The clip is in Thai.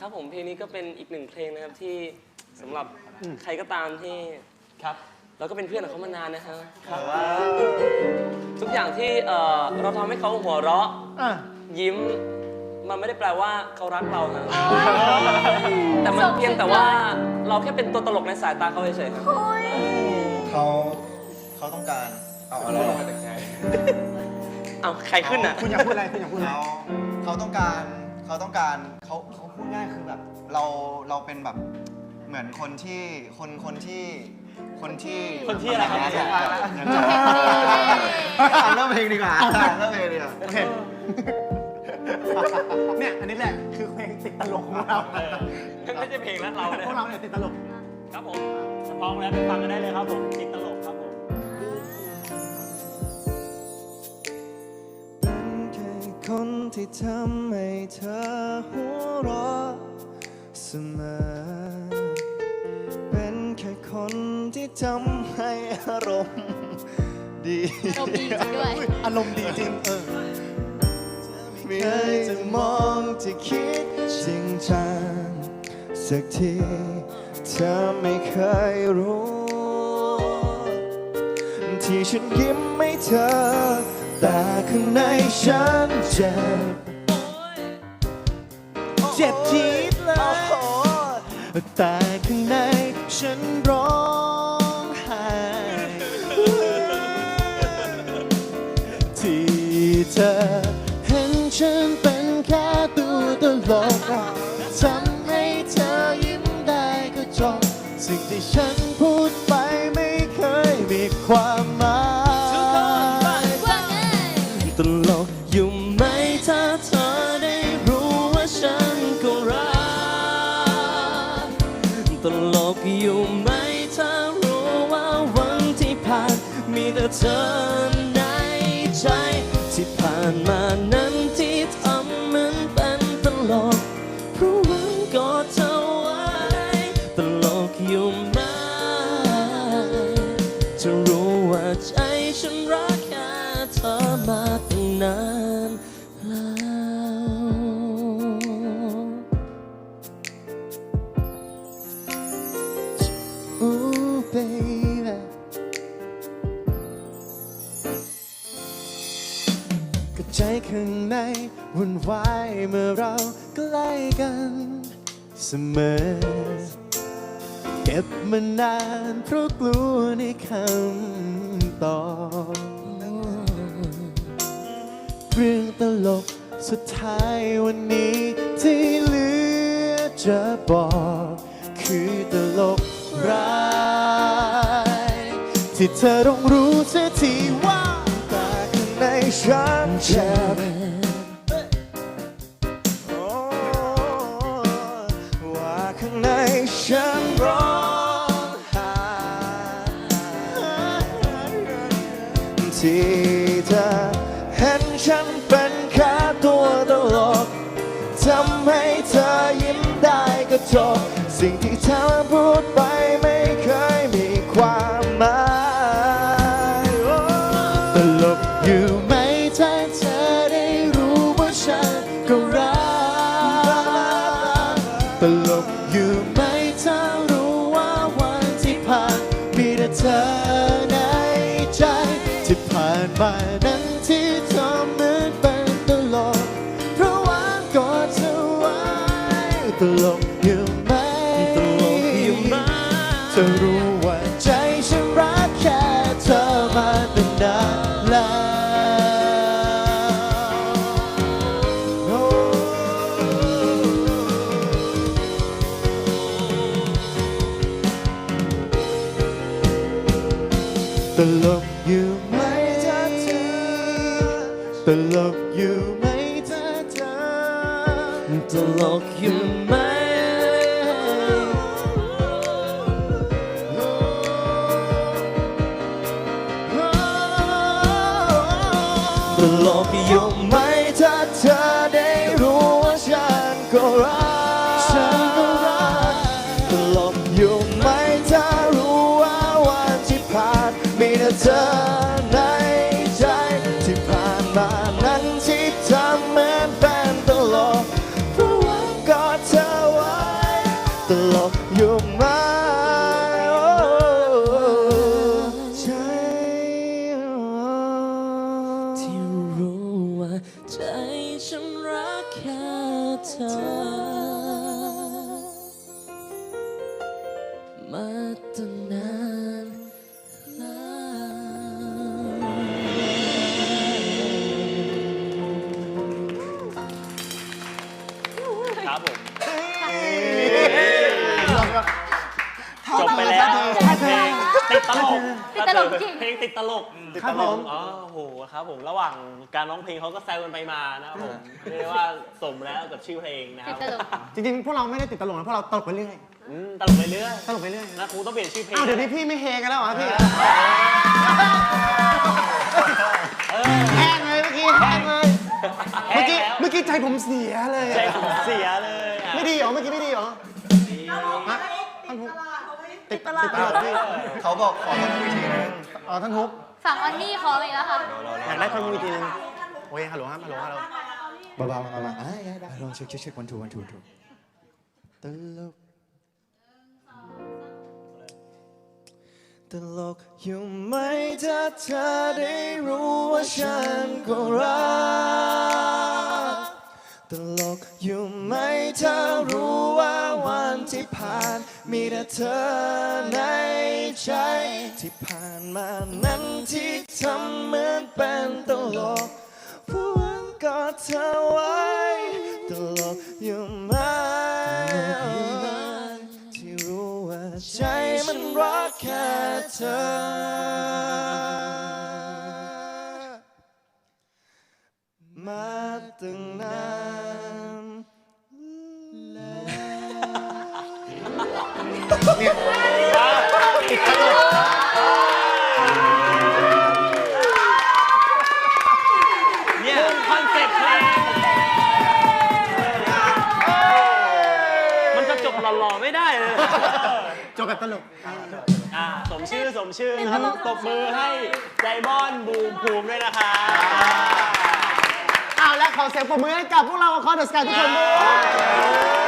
ครับผมเพลงนี้ก็เป็นอีกหนึ่งเพลงนะครับที่สำหรับใครก็ตามที่ครับ เราก็เป็นเพื่อนกับเขามานานนะฮะแต่ว่าทุกอย่างที่เอ่อเราทำให้เขาหัวเราะอะ ยิ้ม มันไม่ได้แปลว่าเขารักเรานะแต่มันเพียงแต่ว่าเราแค่เป็นตัวตลกในสายตาเขาเฉยๆครับ เขาเขาต้องการเอาอะไรมาจากใจเอาใครขึ้นอะ คุณอยากพูดอะไร คุณอยากพูดอะไร เขาเขาต้องการ เขาต้องการเขาเขาพูดง่ายคือแบบเราเราเป็นแบบเหมือนคนที่คนคนที่คนที่คนที่อะไรครับเหมือนจะอะเริ่มเพลงดีกว่าเริ่มเพลงดีกว่า โอเค เนี่ย อันนี้แหละ คือเพลงติดตลกของเราไม่ใช่เพลงแล้วเราเนี่ยพวกเราเนี่ยติดตลก ครับผมพร้อมแล้วไปฟังกันได้เลยครับผมติดตลก ค่คนที่ทำให้เธอหัวเราะเสมอ เป็นแค่คนที่ทำให้อารมณ์ดีอารมณ์ดีจริงด้วย อารมณ์ดีจริงเออไม่เคยจะมองจะคิดจริงจังสักทีเธอไม่เคยรู้ ที่ฉันยิ้มให้เธอแต่ ข้างในฉันเจ็บเจ็บจี๊ดเลยแต่ข้างในฉันร้องไห้ที่เธอเห็นฉันเป็นแค่ตัวตลกทำให้เธอยิ้มได้ก็จบสิ่งที่ฉัน มีแต่เธอในใจ ที่ผ่านมานั้นที่ทำเหมือนเป็นตลกเพราะหวังกอดเธอไว้ตลกอยู่ไหมจะรู้ว่าใจ ใจข้างในวุ่นวายเมื่อเราใกล้กันเสมอ เก็บมานานเพราะกลัวในคำตอบเรื่องตลกสุดท้ายวันนี้ที่เหลือจะบอก คือตลกร้าย ที่เธอต้องรู้เสียทีว่า ฉันเจ็บว่าข้างในฉันร้องไห้ที่เธอเห็นฉันเป็นแค่ตัวตลกทำให้เธอยิ้มได้ก็จบสิ่งที่เธอพูดไป ตลกอยู่ไหมถ้ารู้ว่าวันที่ผ่านมีแต่เธอในใจ ที่ผ่านมานั้นที่เธอเหมือนเป็นตลกเพราะว่ากอดเธอไว้ตลกอยู่ไหมตลกอยู่ไหมเธอรู้ ตลกอยู่ไหมตลกอยู่ไหมถ้าเธอได้รู้ว่าฉันก็รักฉันก็รักตลกอยู่ไหมถ้ารู้ว่าวันที่ผ่านมีแต่เธอในใจที่ผ่านมานั้นที่ทำเหมือน เติดตลกติดตลกจริง เพลงติดตลกครับผมอ๋อโหครับผมระหว่างการร้องเพลงเขาก็แซวกันไปมานะครับผมเรียกได้ว่าสมแล้วกับชื่อเพลงนะคติรัดบตลก จริงๆ พวกเราไม่ได้ติดตลกนะพวกเราตลกไปเรื่อยอืมตลกไปเรื่อยตลกไปเรื่อยนะครูต้องเปลี่ยนชื่อเพลงอ้าวเดี๋ยวนี้พี่ไม่เฮกันแล้วเหรอพี่แห้งเลยเมื่อกี้แห้งเลยแห้เมื่องกี้แล้วเมื่อกี้ใจผมเสียเลยใจผมเสียเลยอะไม่ดีเหรอเมื่อกี้ไม่ดีเหรอฮะท่านฮุบ ติดตลาดติดตลาดพี่เขาบอกขอท่อนฮุกอีกทีนึงอ๋อท่านฮุบฝั่งออนนี่ขอไปแล้วค่ะอยากได้ท่อนฮุบอีกทีนึงโอ้ยฮัลโหลครับฮัลโหลฮัลโหลเบาๆเบาๆอะได้ได้ลองเช็คเช็คเช็ควันทูวันทูทูตลกตลกอยู่ไหมถ้าเธอได้รู้ว่าฉันก็รัก ตลกอยู่ไหมถ้ารู้ว่าวันที่ผ่าน มีแต่เธอในใจ ที่ผ่านมานั้นที่ทำเหมือนเป็นตลกพวงกอดเธอไว้ตลกอยู่ไหมที่รู้ว่าใจมันรักแค่เธอ แล้วเนี่ยคอนเซ็ปต์เพลงมันจะจบหล่อๆไม่ได้เลยจบกับตลกอ่าสมชื่อสมชื่อนะครับตบมือให้ไดมอนด์บูมภูมิด้วยนะคะอ้าวและขอเสียงปรบมือให้กับพวกเราคอเดอะสกายทุกคนด้วย